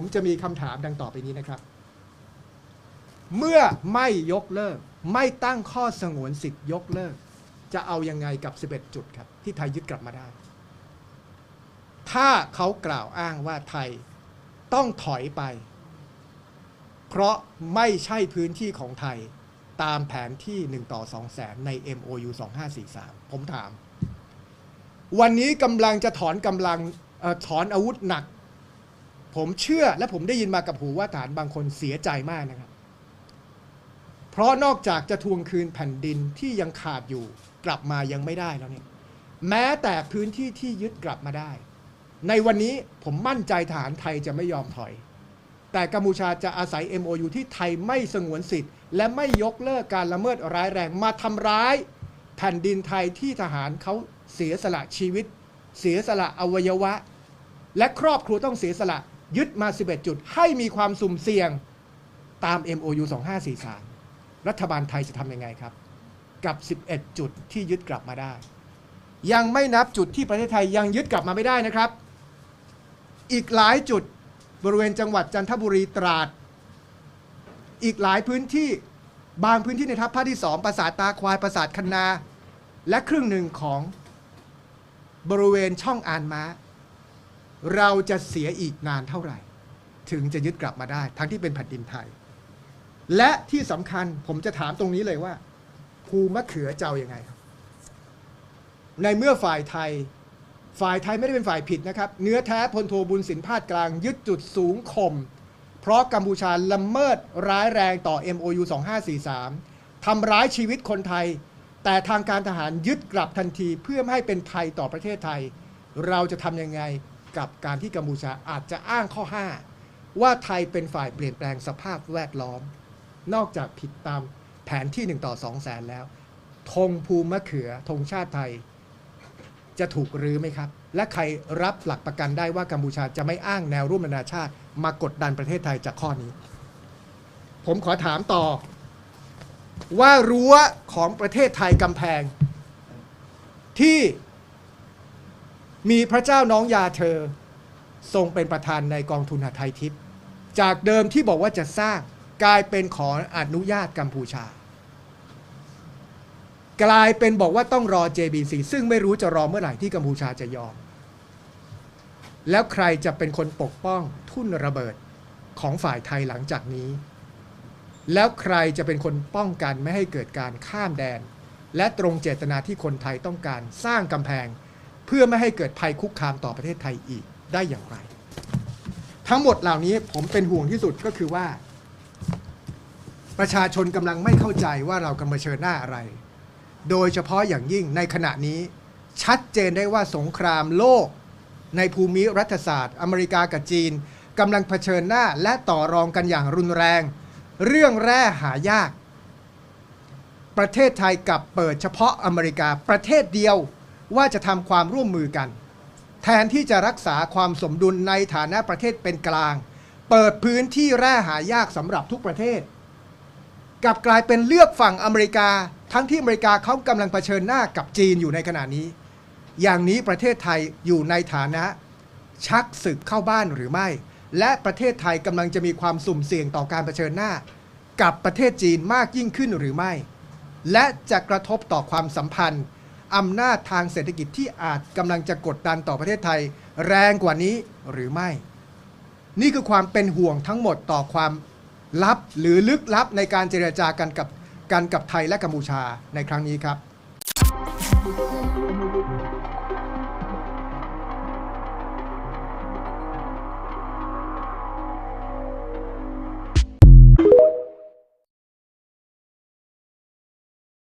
ผมจะมีคำถามดังต่อไปนี้นะครับ เมื่อไม่ยกเลิก ไม่ตั้งข้อสงวนสิทธิ์ยกเลิก จะเอายังไงกับ 11 จุดครับ ที่ไทยยึดกลับมาได้ ถ้าเขากล่าวอ้างว่าไทยต้องถอยไป เพราะไม่ใช่พื้นที่ของไทยตามแผนที่ 1 ต่อ 2 แสนใน MOU 2543 ผมถาม วันนี้กำลังจะถอนกำลังออถอนอาวุธหนัก ผมเชื่อและผมได้ยินมากับหูว่าฐานบางคนเสียใจมากนะครับ เพราะนอกจากจะทวงคืนแผ่นดินที่ยังขาดอยู่กลับมายังไม่ได้แล้วเนี่ยแม้แต่พื้นที่ที่ยึดกลับมาได้ ในวันนี้ผมมั่นใจฐานไทยจะไม่ยอมถอย แต่กัมพูชาจะอาศัย MOU ที่ไทยไม่สงวนสิทธิ์ และไม่ยกเลิกการละเมิดร้ายแรงมาทำร้าย แผ่นดินไทยที่ทหารเขาเสียสละชีวิต เสียสละอวัยวะ และครอบครัวต้องเสียสละ ยึดมา 11 จุด ให้มีความสุ่มเสี่ยงตาม MOU 2543 รัฐบาลไทยจะทำยังไงครับ กับ 11 จุดที่ยึดกลับมาได้ ยังไม่นับจุดที่ประเทศไทยยังยึดกลับมาไม่ได้นะครับ อีกหลายจุดบริเวณจังหวัดจันทบุรีตราด อีกหลายพื้นที่บางพื้นที่ในทัพภาคที่สองปราสาทตาควายปราสาทคันนา และครึ่งหนึ่งของบริเวณช่องอานม้า เราจะเสียอีกนานเท่าไหร่ ถึงจะยึดกลับมาได้ ทั้งที่เป็นแผ่นดินไทย และที่สำคัญผมจะถามตรงนี้เลยว่า ภูมะเขือเจ้ายังไงครับ ในเมื่อฝ่ายไทย ฝ่ายไทยไม่ได้เป็นฝ่ายผิดนะครับ เนื้อแท้พลโทบุญสินพาดกลาง ยึดจุดสูงข่มเพราะกัมพูชาละเมิดร้ายแรงต่อ MOU 2543ทำร้ายชีวิตคนไทย แต่ทางการทหารยึดกลับทันทีเพื่อไม่ให้เป็นภัยต่อประเทศไทย เราจะทำยังไง กับการที่กัมพูชาอาจจะอ้างข้อ 5 ว่าไทยเป็นฝ่ายเปลี่ยนแปลงสภาพแวดล้อม นอกจากผิดตามแผนที่ 1 ต่อ 2 แสนแล้วธงภูมิมะเขือธงชาติไทย จะถูกรื้อไหมครับ และใครรับหลักประกันได้ว่ากัมพูชาจะไม่อ้างแนวร่วมนานาชาติ มากดดันประเทศไทยจากข้อนี้ ผมขอถามต่อ ว่ารั้วของประเทศไทยกำแพงที่ มีพระเจ้าน้องยาเธอทรงเป็นประธานในกองทุนหาไทยทิพย์จากเดิมที่บอกว่าจะสร้างกลายเป็นขออนุญาตกัมพูชา กลายเป็นบอกว่าต้องรอ JBC ซึ่งไม่รู้จะรอเมื่อไหร่ที่กัมพูชาจะยอม แล้วใครจะเป็นคนปกป้องทุ่นระเบิดของฝ่ายไทยหลังจากนี้ แล้วใครจะเป็นคนป้องกันไม่ให้เกิดการข้ามแดน และตรงเจตนาที่คนไทยต้องการสร้างกำแพง เพื่อไม่ให้เกิดภัยคุกคามต่อประเทศไทยอีกได้อย่างไร ทั้งหมดเหล่านี้ผมเป็นห่วงที่สุดก็คือว่า ประชาชนกำลังไม่เข้าใจว่าเรากำลังเผชิญหน้าอะไร โดยเฉพาะอย่างยิ่งในขณะนี้ ชัดเจนได้ว่าสงครามโลก ในภูมิรัฐศาสตร์ อเมริกากับจีนกำลังเผชิญหน้าและต่อรองกันอย่างรุนแรง เรื่องแร่หายาก ประเทศไทยกับเปิดเฉพาะอเมริกาประเทศเดียว ว่าจะทำความร่วมมือกัน แทนที่จะรักษาความสมดุลในฐานะประเทศเป็นกลาง เปิดพื้นที่แร่หายากสำหรับทุกประเทศ กลับกลายเป็นเลือกฝั่งอเมริกา ทั้งที่อเมริกาเขากำลังเผชิญหน้ากับจีนอยู่ในขณะนี้ อย่างนี้ประเทศไทยอยู่ในฐานะ ชักศึกเข้าบ้านหรือไม่ และประเทศไทยกำลังจะมีความสุ่มเสี่ยงต่อการเผชิญหน้า กับประเทศจีนมากยิ่งขึ้นหรือไม่ และจะกระทบต่อความสัมพันธ์ อำนาจทางเศรษฐกิจที่อาจกำลังจะกดดันต่อประเทศไทย แรงกว่านี้หรือไม่ นี่คือความเป็นห่วงทั้งหมดต่อความลับหรือลึกลับในการเจรจากันกับกันกับไทยและกัมพูชาในครั้งนี้ครับ Thank